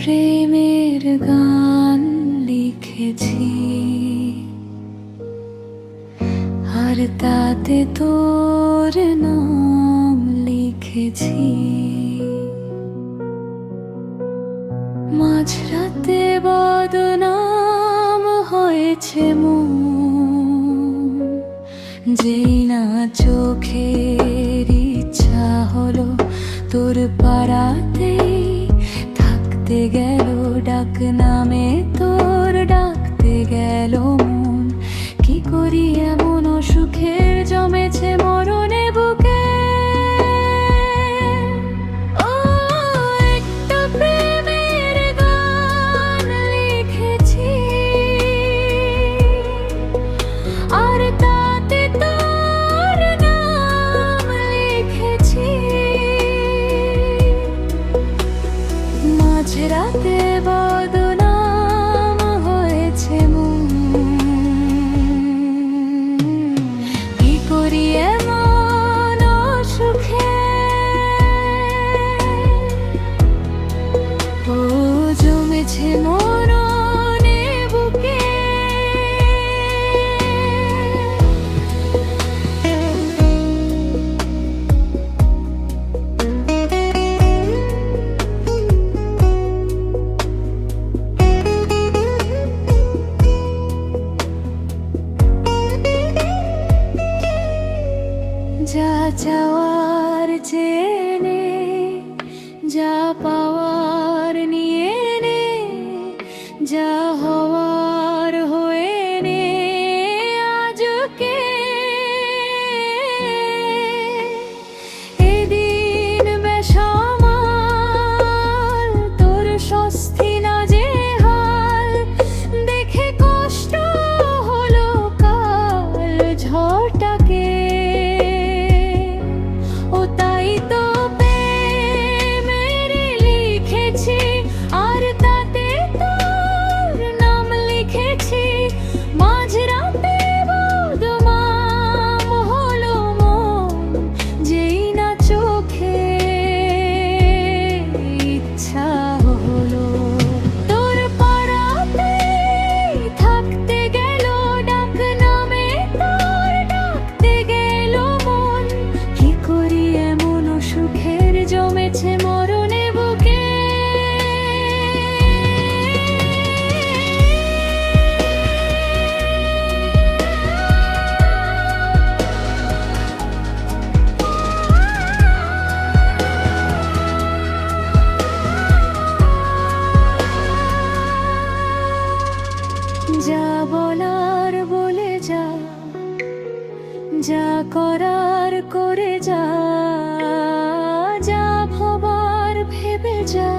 প্রেমের গান লিখেছি। আর তাতে তোর নাম লিখেছি। মাঝরাতে বদনাম হয়েছে যেই না চোখের ইচ্ছা হলো তোর পাড়াতেই ডাকতে গেল ডাক নামে তোর ডাকতে গেল যা চাওয়ার চেনে যা পা যা বলার বলে যা যা করার করে যা যা ভবার ভেবে যা।